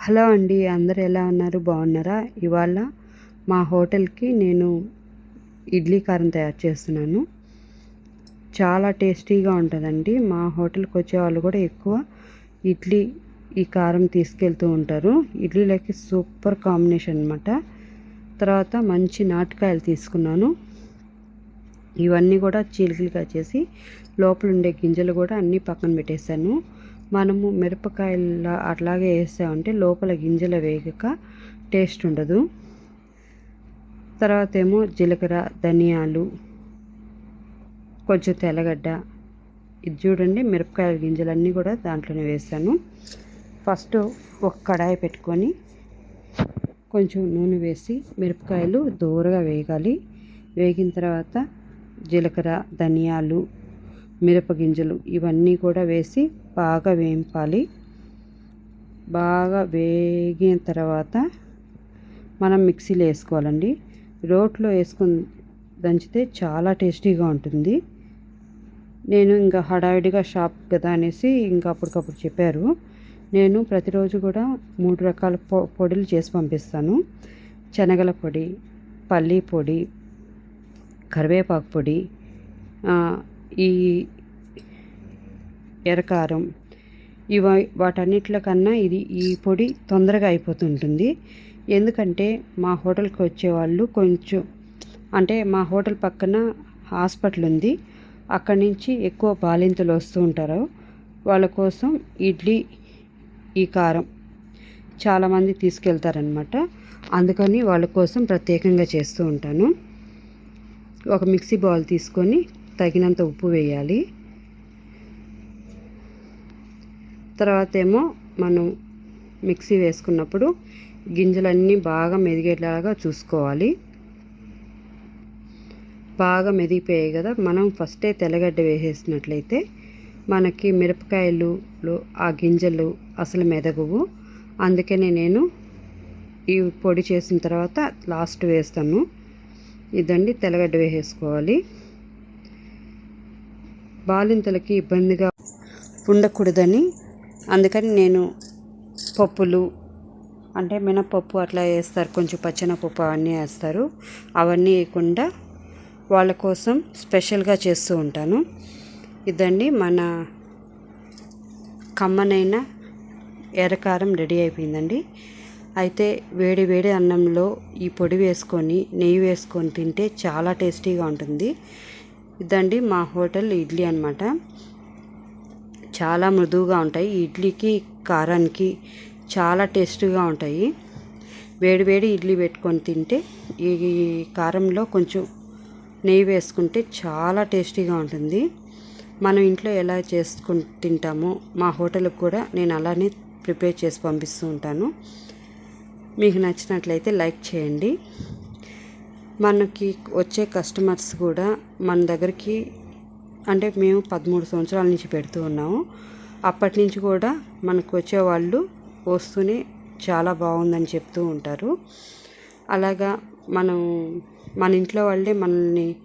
Hello అండి అందరు ఎలా ఉన్నారు? బాగున్నారా? ఇవాళ మా హోటల్కి నేను ఇడ్లీ కారం తయారు చేస్తున్నాను. చాలా టేస్టీగా ఉంటుందండి. మా హోటల్కి వచ్చే వాళ్ళు కూడా ఎక్కువ ఇడ్లీ ఈ కారం తీసుకెళ్తూ ఉంటారు. ఇడ్లీలోకి సూపర్ కాంబినేషన్ అనమాట తర్వాత మంచి నాటకాయలు తీసుకున్నాను. ఇవన్నీ కూడా చీలికలుగా చేసి లోపల ఉండే గింజలు కూడా అన్నీ పక్కన పెట్టేశాను. మనము మిరపకాయల అట్లాగే వేసామంటే లోపల గింజలు వేగక టేస్ట్ ఉండదు. తర్వాత ఏమో జీలకర్ర ధనియాలు కొంచెం తెల్లగడ్డ. ఇది చూడండి మిరపకాయల గింజలన్నీ కూడా దాంట్లోనే వేసాను ఫస్ట్ ఒక కడాయి పెట్టుకొని కొంచెం నూనె వేసి మిరపకాయలు దూరగా వేగాలి. వేగిన తర్వాత జీలకర్ర ధనియాలు మిరప గింజలు ఇవన్నీ కూడా వేసి బాగా వేయింపాలి. బాగా వేగిన తర్వాత మనం మిక్సీలో వేసుకోవాలండి. రోట్లో వేసుకుని దంచితే చాలా టేస్టీగా ఉంటుంది. నేను ఇంకా హడావిడిగా షాప్ కదా అనేసి ఇంకా అప్పటికప్పుడు చెప్పారు. నేను ప్రతిరోజు కూడా మూడు రకాల పొ పొడులు చేసి పంపిస్తాను. శనగల పొడి పల్లీ పొడి కరివేపాకు పొడి ఈ ఎర్రకారం ఇవ వాటన్నిటికన్నా ఇది ఈ పొడి తొందరగా అయిపోతుంటుంది. ఎందుకంటే మా హోటల్కి వచ్చేవాళ్ళు కొంచెం అంటే మా హోటల్ పక్కన హాస్పిటల్ ఉంది. అక్కడి నుంచి ఎక్కువ బాలింతలు వస్తూ ఉంటారు. వాళ్ళ కోసం ఇడ్లీ ఈ కారం చాలామంది తీసుకెళ్తారనమాట అందుకని వాళ్ళ కోసం ప్రత్యేకంగా చేస్తూ ఉంటాను. ఒక మిక్సీ బౌల్ తీసుకొని తగినంత ఉప్పు వేయాలి. తర్వాత ఏమో మనం మిక్సీ వేసుకున్నప్పుడు గింజలన్నీ బాగా మెదిగేలాగా చూసుకోవాలి. బాగా మెదిగిపోయాయి కదా మనం ఫస్టే తెల్లగడ్డ వేసేసినట్లయితే మనకి మిరపకాయలు ఆ గింజలు అసలు మెదగవు. అందుకనే నేను ఈ పొడి చేసిన తర్వాత లాస్ట్ వేస్తాను. ఇదండి తెల్లగడ్డ వేసేసుకోవాలి. బాలింతలకి ఇబ్బందిగా ఉండకూడదని అందుకని నేను పప్పులు అంటే మినపప్పు అట్లా వేస్తారు. కొంచెం పచ్చెనపప్పు అవన్నీ వేస్తారు. అవన్నీ వేయకుండా వాళ్ళ కోసం స్పెషల్గా చేస్తూ ఉంటాను. ఇదండి మన కమ్మనైన ఎర్రకారం రెడీ అయిపోయిందండి. అయితే వేడి వేడి అన్నంలో ఈ పొడి వేసుకొని నెయ్యి వేసుకొని తింటే చాలా టేస్టీగా ఉంటుంది. ఇదండి మా హోటల్ ఇడ్లీ అనమాట చాలా మృదువుగా ఉంటాయి. ఇడ్లీకి కారానికి చాలా టేస్టీగా ఉంటాయి. వేడి వేడి ఇడ్లీ పెట్టుకొని తింటే ఈ కారంలో కొంచెం నెయ్యి వేసుకుంటే చాలా టేస్టీగా ఉంటుంది. మనం ఇంట్లో ఎలా చేసుకుని తింటామో మా హోటల్కి కూడా నేను అలానే ప్రిపేర్ చేసి పంపిస్తూ ఉంటాను. మీకు నచ్చినట్లయితే లైక్ చేయండి. మనకి వచ్చే కస్టమర్స్ కూడా మన దగ్గరికి అంటే మేము పదమూడు సంవత్సరాల నుంచి పెడుతూ ఉన్నాము. అప్పటి నుంచి కూడా మనకు వచ్చేవాళ్ళు వస్తూనే చాలా బాగుందని చెప్తూ ఉంటారు. అలాగా మనం మన ఇంట్లో వాళ్ళే మనల్ని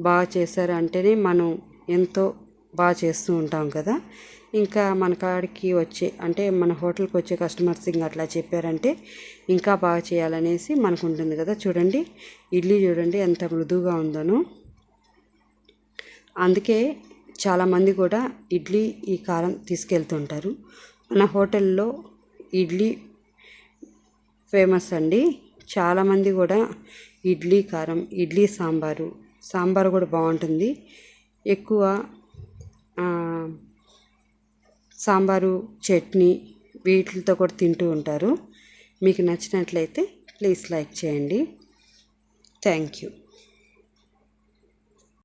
బాగా చేశారు అంటేనే మనం ఎంతో బాగా చేస్తూ ఉంటాం కదా. ఇంకా మన కాడికి వచ్చే అంటే మన హోటల్కి వచ్చే కస్టమర్స్ ఇంకా అట్లా చెప్పారంటే ఇంకా బాగా చేయాలనేసి మనకు ఉంటుంది కదా. చూడండి ఇడ్లీ చూడండి ఎంత మృదువుగా ఉందనో. అందుకే చాలామంది కూడా ఇడ్లీ ఈ కారం తీసుకెళ్తుంటారు. మన హోటల్లో ఇడ్లీ ఫేమస్ అండి. చాలామంది కూడా ఇడ్లీ కారం ఇడ్లీ సాంబారు సాంబారు కూడా బాగుంటుంది. ఎక్కువ సాంబారు చట్నీ వీటితో కూడా తింటూ ఉంటారు. మీకు నచ్చినట్లయితే ప్లీజ్ లైక్ చేయండి. Thank you.